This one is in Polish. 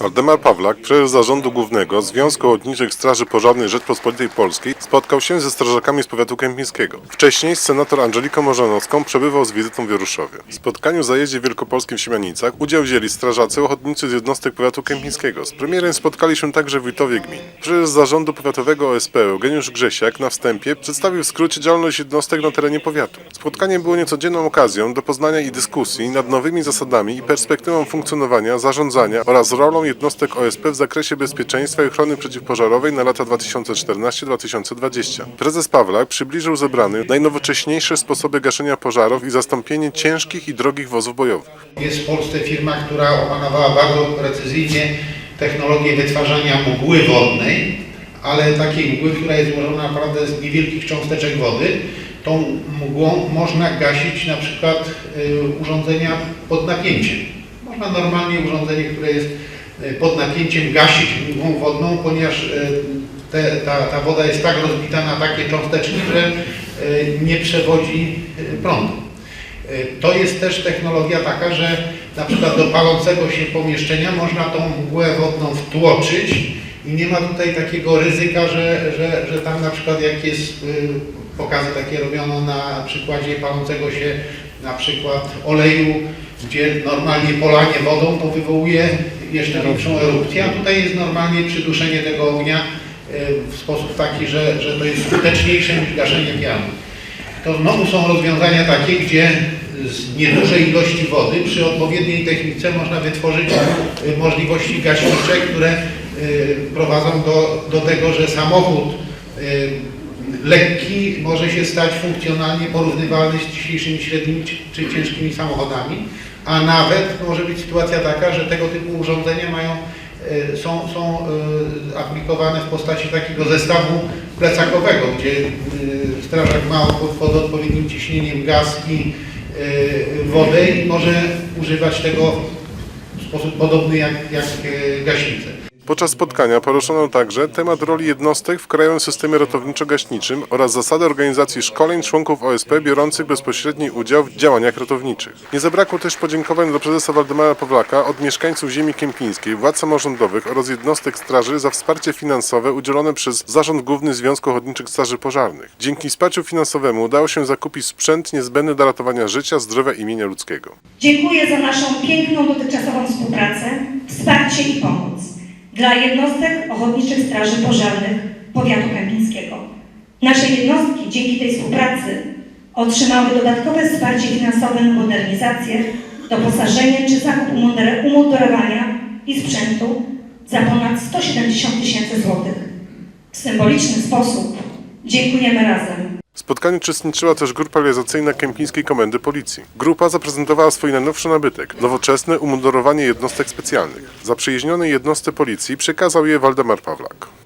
Waldemar Pawlak, prezes Zarządu Głównego Związku Ochotniczych Straży Pożarnej Rzeczpospolitej Polskiej, spotkał się ze strażakami z powiatu kępińskiego. Wcześniej z senator Angeliką Morzanowską przebywał z wizytą w Joruszowie. W spotkaniu w zajeździe wielkopolskim w Siemianicach udział wzięli strażacy ochotnicy z jednostek powiatu kępińskiego. Z premierem spotkali się także wójtowie gmin. Prezes Zarządu Powiatowego OSP Eugeniusz Grzesiak na wstępie przedstawił w skrócie działalność jednostek na terenie powiatu. Spotkanie było niecodzienną okazją do poznania i dyskusji nad nowymi zasadami i perspektywą funkcjonowania, zarządzania oraz rolą jednostek OSP w zakresie bezpieczeństwa i ochrony przeciwpożarowej na lata 2014-2020. Prezes Pawlak przybliżył zebranym najnowocześniejsze sposoby gaszenia pożarów i zastąpienie ciężkich i drogich wozów bojowych. Jest w Polsce firma, która opanowała bardzo precyzyjnie technologię wytwarzania mgły wodnej, ale takiej mgły, która jest złożona naprawdę z niewielkich cząsteczek wody. Tą mgłą można gasić na przykład y, urządzenia pod napięciem. Można normalnie urządzenie, które jest pod napięciem gasić mgłą wodną, ponieważ y, te, ta, ta woda jest tak rozbita na takie cząsteczki, że y, nie przewodzi prądu. To jest też technologia taka, że na przykład do palącego się pomieszczenia można tą mgłę wodną wtłoczyć i nie ma tutaj takiego ryzyka, że, że, że tam na przykład jak jest, pokazy takie robiono na przykładzie palącego się na przykład oleju, gdzie normalnie polanie wodą to wywołuje jeszcze większą erupcję, a tutaj jest normalnie przyduszenie tego ognia y, w sposób taki, że, że to jest skuteczniejsze niż gaszenie pianu. To znowu są rozwiązania takie, gdzie z niedużej ilości wody przy odpowiedniej technice można wytworzyć y, możliwości gaśnicze, które y, prowadzą do, do tego, że samochód lekki może się stać funkcjonalnie porównywalny z dzisiejszymi średnimi czy ciężkimi samochodami, a nawet może być sytuacja taka, że tego typu urządzenia mają y, są, są y, aplikowane w postaci takiego zestawu plecakowego, gdzie y, strażak ma pod, odpowiednim ciśnieniem gaz i wodę i może używać tego w sposób podobny jak, jak gaśnicę. Podczas spotkania poruszono także temat roli jednostek w krajowym systemie ratowniczo-gaśniczym oraz zasady organizacji szkoleń członków OSP biorących bezpośredni udział w działaniach ratowniczych. Nie zabrakło też podziękowań dla prezesa Waldemara Pawlaka od mieszkańców ziemi kępińskiej, władz samorządowych oraz jednostek straży za wsparcie finansowe udzielone przez Zarząd Główny Związku Ochotniczych Straży Pożarnych. Dzięki wsparciu finansowemu udało się zakupić sprzęt niezbędny do ratowania życia, zdrowia i mienia ludzkiego. Dziękuję za naszą piękną dotychczasową współpracę, wsparcie i pomoc dla jednostek Ochotniczych Straży Pożarnych Powiatu Kępińskiego. Nasze jednostki dzięki tej współpracy otrzymały dodatkowe wsparcie finansowe na modernizację, doposażenie czy zakup umundur- umundurowania i sprzętu za ponad 170 tysięcy złotych. W symboliczny sposób dziękujemy razem. W spotkaniu uczestniczyła też grupa realizacyjna Kępińskiej Komendy Policji. Grupa zaprezentowała swój najnowszy nabytek – nowoczesne umundurowanie jednostek specjalnych. Zaprzyjaźnionej jednostce policji przekazał je Waldemar Pawlak.